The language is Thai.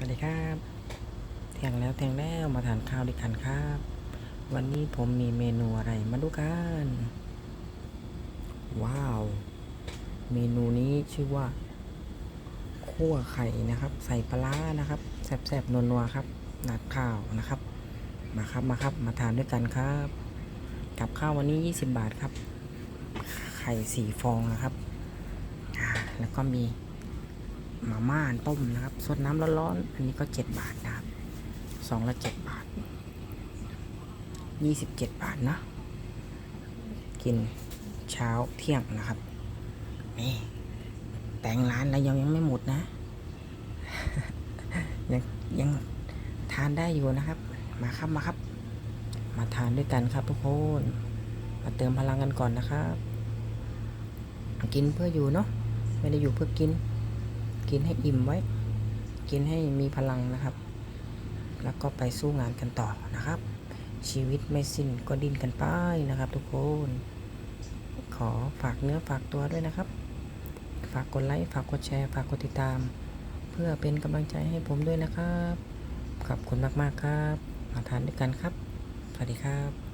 สวัสดีครับเที่ยงแล้วเที่ยงแล้วมาทานข้าวด้วยกันครับ วันนี้ผมมีเมนูอะไรมาดูกัน ว้าว เมนูนี้ชื่อว่าคั่วไข่นะครับ ใส่ปลานะครับแซ่บๆนัวๆครับหนัดข้าวนะครับ มาครับมาครับ มาทานด้วยกันครับ กับข้าววันนี้ 20 บาทครับ ไข่สี่ฟองนะครับ แล้วก็มี มาม่าต้มนะครับสดน้ำร้อนๆอันนี้ก็7บาทนะครับสองละ7บาท27บาทนะกินเช้าเที่ยงนะครับนี่แต่งร้านแล้วยังยังไม่หมดนะ ยังยังทานได้อยู่นะครับ มาครับมาครับ มาทานด้วยกันครับทุกคนมาเติมพลังกันก่อนนะครับ กินเพื่ออยู่เนาะไม่ได้อยู่เพื่อกิน กินให้อิ่มไว้ กินให้มีพลังนะครับ แล้วก็ไปสู้งานกันต่อนะครับ ชีวิตไม่สิ้นก็ดิ้นกันไปนะครับ ทุกคน ขอฝากเนื้อฝากตัวด้วยนะครับ ฝากกดไลค์ฝากกดแชร์ ฝากกดติดตาม เพื่อเป็นกำลังใจให้ผมด้วยนะครับ ขอบคุณมากๆครับ มาทานด้วยกันครับ สวัสดีครับ